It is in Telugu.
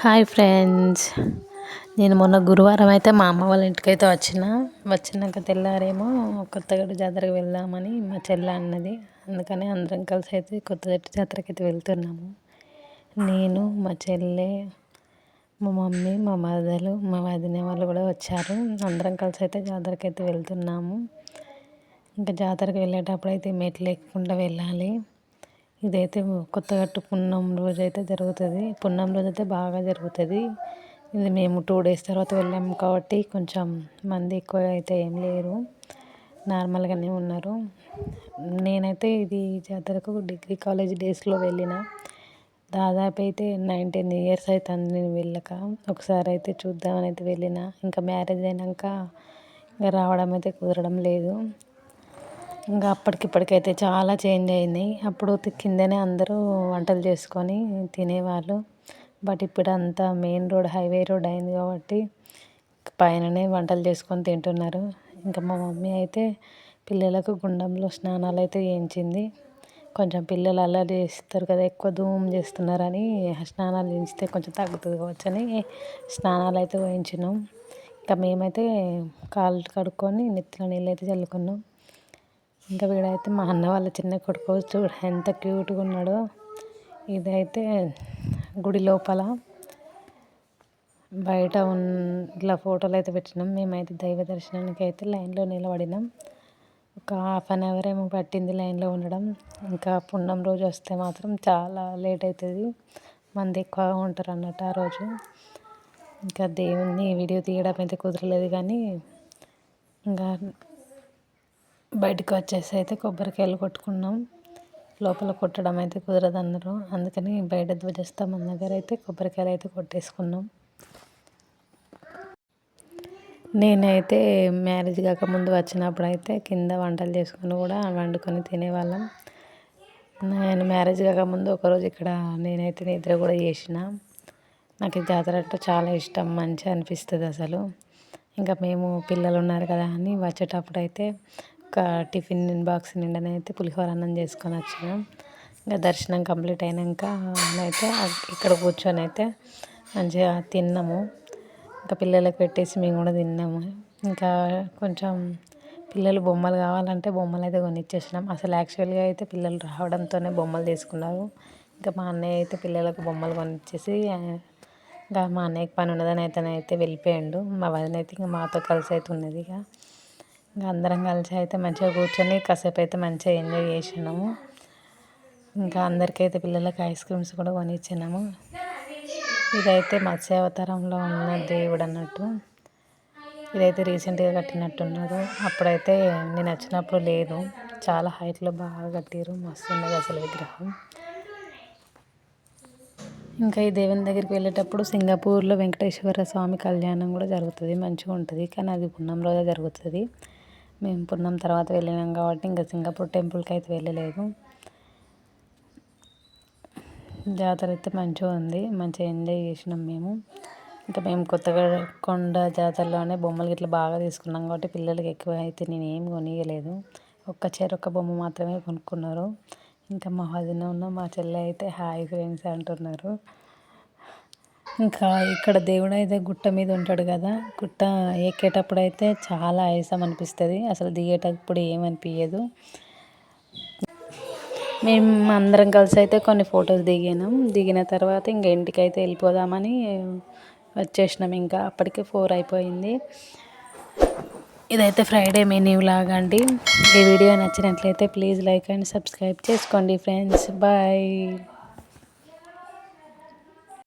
Hi friends. నేను మొన్న గురువారం అయితే మా అమ్మ వాళ్ళ ఇంటికైతే వచ్చిన. వచ్చినాక తెల్లారేమో కొత్తగూడ జాతరకు వెళ్దామని మా చెల్లె అన్నది. అందుకని అందరం కలిసి అయితే కొత్తగట్టు జాతరకి అయితే వెళ్తున్నాము. నేను మా చెల్లె మా మమ్మీ మా మరదలు మా వదిన వాళ్ళు కూడా వచ్చారు. అందరం కలిసి అయితే జాతరకి అయితే వెళ్తున్నాము. ఇంకా జాతరకి వెళ్ళేటప్పుడు అయితే మెట్లు ఎక్కకుండా వెళ్ళాలి. ఇదైతే కొత్తగా పున్నం రోజు అయితే జరుగుతుంది. పున్నం రోజు అయితే బాగా జరుగుతుంది. ఇది మేము టూ డేస్ తర్వాత వెళ్ళాము కాబట్టి కొంచెం మంది ఎక్కువ అయితే ఏం లేరు. నార్మల్గానే ఉన్నారు. నేనైతే ఇది జాతరకు డిగ్రీ కాలేజ్ డేస్లో వెళ్ళిన. దాదాపు అయితే నైన్టీన్ ఇయర్స్ అవుతుంది నేను వెళ్ళక. ఒకసారి అయితే చూద్దామని అయితే వెళ్ళిన. ఇంకా మ్యారేజ్ అయినాక ఇంకా రావడం అయితే కుదరడం లేదు. ఇంకా అప్పటికిప్పటికైతే చాలా చేంజ్ అయింది. అప్పుడు కిందనే అందరూ వంటలు చేసుకొని తినేవాళ్ళు. బట్ ఇప్పుడు అంతా మెయిన్ రోడ్ హైవే రోడ్ అయింది కాబట్టి పైననే వంటలు చేసుకొని తింటున్నారు. ఇంకా మా మమ్మీ అయితే పిల్లలకు గుండంలో స్నానాలు అయితే చేయించింది. కొంచెం పిల్లలు అల్లరి చేస్తారు కదా ఎక్కువ ధూమ్ చేస్తున్నారని స్నానాలు చేయిస్తే కొంచెం తగ్గుతుంది కావచ్చని స్నానాలు అయితే పోయించినాం ఇంకా మేమైతే కాళ్ళు కడుక్కొని నెత్తిలో నీళ్ళు అయితే చల్లుకున్నాం. ఇంకా వీడైతే మా అన్న వాళ్ళ చిన్న కొడుకు చూడ ఎంత క్యూట్గా ఉన్నాడో. ఇదైతే గుడి లోపల బయట ఉన్ ఇట్లా ఫోటోలు అయితే పెట్టినాం. మేమైతే దైవ దర్శనానికి అయితే లైన్లో నిలబడినాం. ఒక హాఫ్ అన్ అవర్ ఏమో పట్టింది లైన్లో ఉండడం. ఇంకా పున్నం రోజు వస్తే మాత్రం చాలా లేట్ అవుతుంది మంది ఎక్కువగా ఉంటారు అన్నట్టు ఆ రోజు. ఇంకా దేవుణ్ణి వీడియో తీయడం అయితే కుదరలేదు కానీ ఇంకా బయటకు వచ్చేసి అయితే కొబ్బరికాయలు కొట్టుకున్నాం. లోపల కొట్టడం అయితే కుదరదు అందరూ అందుకని బయట ధ్వజస్తంభం దగ్గర అయితే కొబ్బరికాయలు అయితే కొట్టేసుకున్నాం. నేనైతే మ్యారేజ్ కాకముందు వచ్చినప్పుడు అయితే కింద వంటలు చేసుకుని కూడా వండుకొని తినేవాళ్ళం. నేను మ్యారేజ్ కాకముందు ఒకరోజు ఇక్కడ నేనైతే నిద్ర కూడా చేసిన. నాకు జాతర అంటే చాలా ఇష్టం మంచిగా అనిపిస్తుంది అసలు. ఇంకా మేము పిల్లలు ఉన్నారు కదా అని వచ్చేటప్పుడు అయితే ఒక టిఫిన్ బాక్స్ నిండనైతే పులిహోర అన్నం చేసుకొని వచ్చినాం. ఇంకా దర్శనం కంప్లీట్ అయినాక అయితే ఇక్కడ కూర్చొని అయితే మంచిగా తిన్నాము. ఇంకా పిల్లలకు పెట్టేసి మేము కూడా తిన్నాము. ఇంకా కొంచెం పిల్లలు బొమ్మలు కావాలంటే బొమ్మలు అయితే కొనిచ్చేసినాం. అసలు యాక్చువల్గా అయితే పిల్లలు రావడంతోనే బొమ్మలు తీసుకున్నారు. ఇంకా మా అన్నయ్య అయితే పిల్లలకు బొమ్మలు కొనిచ్చేసి ఇంకా మా అన్నయ్యకి పని ఉన్నదని అయితే అయితే వెళ్ళిపోయాడు. మా వదిన అయితే ఇంకా మాతో కలిసి అయితే ఉన్నది ఇక. ఇంకా అందరం కలిసి అయితే మంచిగా కూర్చొని కాసేపు అయితే మంచిగా ఎంజాయ్ చేసినాము. ఇంకా అందరికైతే పిల్లలకి ఐస్ క్రీమ్స్ కూడా కొనిచ్చినాము. ఇదైతే మత్స్యావతారంలో ఉన్న దేవుడు అన్నట్టు. ఇదైతే రీసెంట్గా కట్టినట్టున్నారు. అప్పుడైతే నేను వచ్చినప్పుడు లేదు. చాలా హైట్లో బాగా కట్టారు మస్తు ఉన్నది అసలు విగ్రహం. ఇంకా ఈ దేవుని దగ్గరికి వెళ్ళేటప్పుడు సింగపూర్లో వెంకటేశ్వర స్వామి కళ్యాణం కూడా జరుగుతుంది. మంచిగా ఉంటుంది కానీ అది పున్నం రోజే జరుగుతుంది. మేము పున్నం తర్వాత వెళ్ళినాం కాబట్టి ఇంకా సింగపూర్ టెంపుల్కి అయితే వెళ్ళలేదు. జాతర అయితే మంచిగా ఉంది మంచిగా ఎంజాయ్ చేసినాం మేము. ఇంకా మేము కొత్తగా కొండ జాతరలోనే బొమ్మలు ఇట్లా బాగా తీసుకున్నాం కాబట్టి పిల్లలకి ఎక్కువ అయితే నేను ఏం కొనియలేదు. ఒక్క చీర ఒక్క బొమ్మ మాత్రమే కొనుక్కున్నారు. ఇంకా మా వదిన ఉన్న మా చెల్లె అయితే హాయ్ ఫ్రెండ్స్ అంటున్నారు. ఇంకా ఇక్కడ దేవుడు అయితే గుట్ట మీద ఉంటాడు కదా గుట్ట ఎక్కేటప్పుడు అయితే చాలా ఆయాసం అనిపిస్తుంది. అసలు దిగేటప్పుడు ఏమనిపించదు మేము అందరం కలిసి అయితే కొన్ని ఫొటోస్ దిగినాం. దిగిన తర్వాత ఇంకా ఇంటికి అయితే వెళ్ళిపోదామని వచ్చేసినాం. ఇంకా అప్పటికే ఫోర్ అయిపోయింది. ఇదైతే ఫ్రైడే మెన్యూ లాగా అండి. ఈ వీడియో నచ్చినట్లయితే ప్లీజ్ లైక్ అండ్ సబ్స్క్రైబ్ చేసుకోండి ఫ్రెండ్స్. బాయ్.